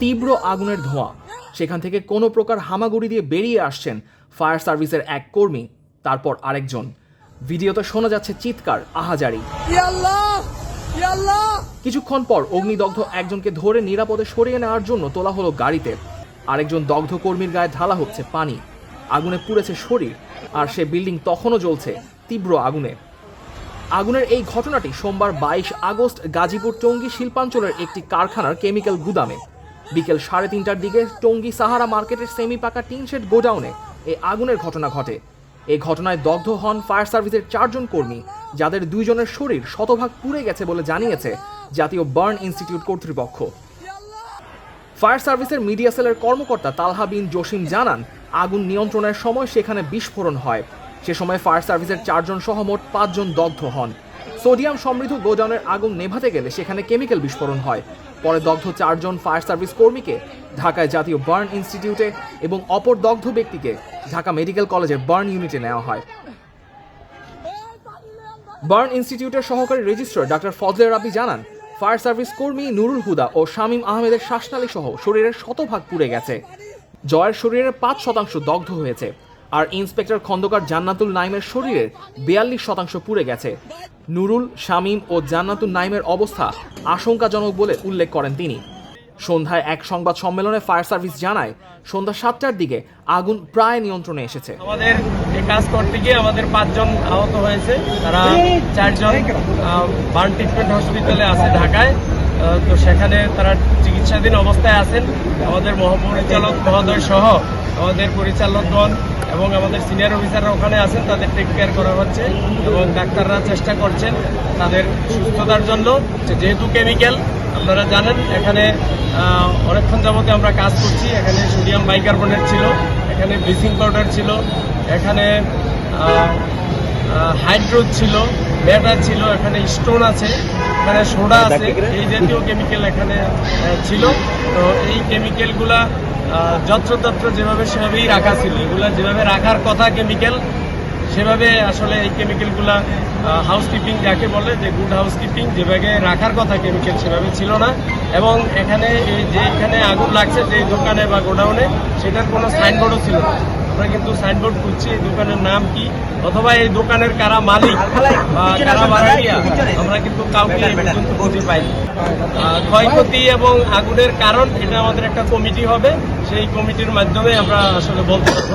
তীব্র আগুনের ধোঁয়া। সেখান থেকে কোনো প্রকার হামাগুড়ি দিয়ে বেরিয়ে আসছেন ফায়ার সার্ভিসের এক কর্মী তারপর আরেকজন। ভিডিওতে শোনা যাচ্ছে চিৎকার আহাজারি। কিছুক্ষণ পর অগ্নিদগ্ধ একজনকে ধরে নিরাপদে সরিয়ে নেওয়ার জন্য তোলা হলো গাড়িতে। আরেকজন দগ্ধ কর্মীর গায়ে ঢালা হচ্ছে পানি। আগুনে পুড়েছে শরীর আর সে বিল্ডিং তখনও জ্বলছে তীব্র আগুনে। আগুনের এই ঘটনাটি সোমবার বাইশ আগস্ট গাজীপুর টঙ্গী শিল্পাঞ্চলের একটি কারখানার কেমিক্যাল গুদামে। বিকেল সাড়ে তিনটার দিকে টঙ্গী সাহারা মার্কেটের সেমি পাকা টিন শেড গোডাউনে এই আগুনের ঘটনা ঘটে। এই ঘটনায় দগ্ধ হন ফায়ার সার্ভিসের চারজন কর্মী, যাদের দুইজনের শরীর শতভাগ পুড়ে গেছে বলে জানিয়েছে জাতীয় বার্ন ইনস্টিটিউট কর্তৃপক্ষ। ফায়ার সার্ভিসের মিডিয়া সেলের কর্মকর্তা তালহা বিন জসিম জানান, আগুন নিয়ন্ত্রণের সময় সেখানে বিস্ফোরণ হয়। সে সময় ফায়ার সার্ভিসের চারজন সহ মোট পাঁচজন দগ্ধ হন। সোডিয়াম সমৃদ্ধ গোডাউনের আগুন নেভাতে গেলে সেখানে কেমিক্যাল বিস্ফোরণ হয়। পরে দগ্ধ চারজন ফায়ার সার্ভিস কর্মীকে ঢাকায় জাতীয় বার্ন ইনস্টিটিউটে এবং অপর দগ্ধ ব্যক্তিকে ঢাকা মেডিকেল কলেজের বার্ন ইউনিটে নেওয়া হয়। বার্ন ইনস্টিটিউটের সহকারী রেজিস্ট্রার ডাক্তার ফজলে রাবি জানান, ফায়ার সার্ভিস কর্মী নুরুল হুদা ও শামীম আহমেদের শ্বাসনালী সহ শরীরের শতভাগ পুড়ে গেছে। জয়ের শরীরের পাঁচ শতাংশ দগ্ধ হয়েছে, আর ইন্সপেক্টর খন্দকার জান্নাতুল নাইমের শরীরের বিয়াল্লিশ শতাংশ পুড়ে গেছে। নুরুল, শামীম ও জান্নাতুল নাইমের অবস্থা আশঙ্কাজনক বলে উল্লেখ করেন তিনি। সন্ধ্যায় এক সংবাদ সম্মেলনে ফায়ার সার্ভিস জানায়, সন্ধ্যা সাতটার দিকে আগুন প্রায় নিয়ন্ত্রণে এসেছে। আমাদের কাজ করতে গিয়ে আমাদের পাঁচজন আহত হয়েছে। তারা চারজন বার্ন ট্রিটমেন্ট হসপিটালে আছে ঢাকায়। তো সেখানে তারা চিকিৎসাধীন অবস্থায় আছেন। আমাদের মহাপরিচালক মহোদয় সহ আমাদের পরিচালকগণ এবং আমাদের সিনিয়র অফিসাররা ওখানে আছেন, তাদের টেক কেয়ার করা হচ্ছে এবং ডাক্তাররা চেষ্টা করছেন তাদের সুস্থতার জন্য। যেহেতু কেমিক্যাল আপনারা জানেন, এখানে অনেকক্ষণ যাবতে আমরা কাজ করছি। এখানে সোডিয়াম বাইকার্বনেট ছিল, এখানে ব্লিচিং পাউডার ছিল, এখানে হাইড্রোজ ছিল ব্যাটার ছিল এখানে স্টোন আছে এখানে সোডা আছে এই জাতীয় কেমিক্যাল এখানে ছিল। তো এই কেমিক্যালগুলা যত্রতত্র যেভাবে সেভাবেই রাখা ছিল। এগুলা যেভাবে রাখার কথা কেমিক্যাল সেভাবে আসলে এই কেমিক্যালগুলা হাউসকিপিং যাকে বলে যে গুড হাউসকিপিং যেভাবে রাখার কথা কেমিক্যাল সেভাবে ছিল না। এবং এখানে এই যে এখানে আগুন লাগছে যে দোকানে বা গোডাউনে সেটার কোনো সাইনবোর্ডও ছিল না। আমরা কিন্তু সাইনবোর্ড খুঁজছি এই দোকানের নাম কি? অথবা এই দোকানের কারা মালিক? বা কারা ভাড়াটিয়া আমরা কিন্তু কাউকে খুঁজে পাই ক্ষয়ক্ষতি এবং আগুনের কারণ এটা আমাদের একটা কমিটি হবে। সেই কমিটির মাধ্যমে আমরা আসলে বলতে পারব।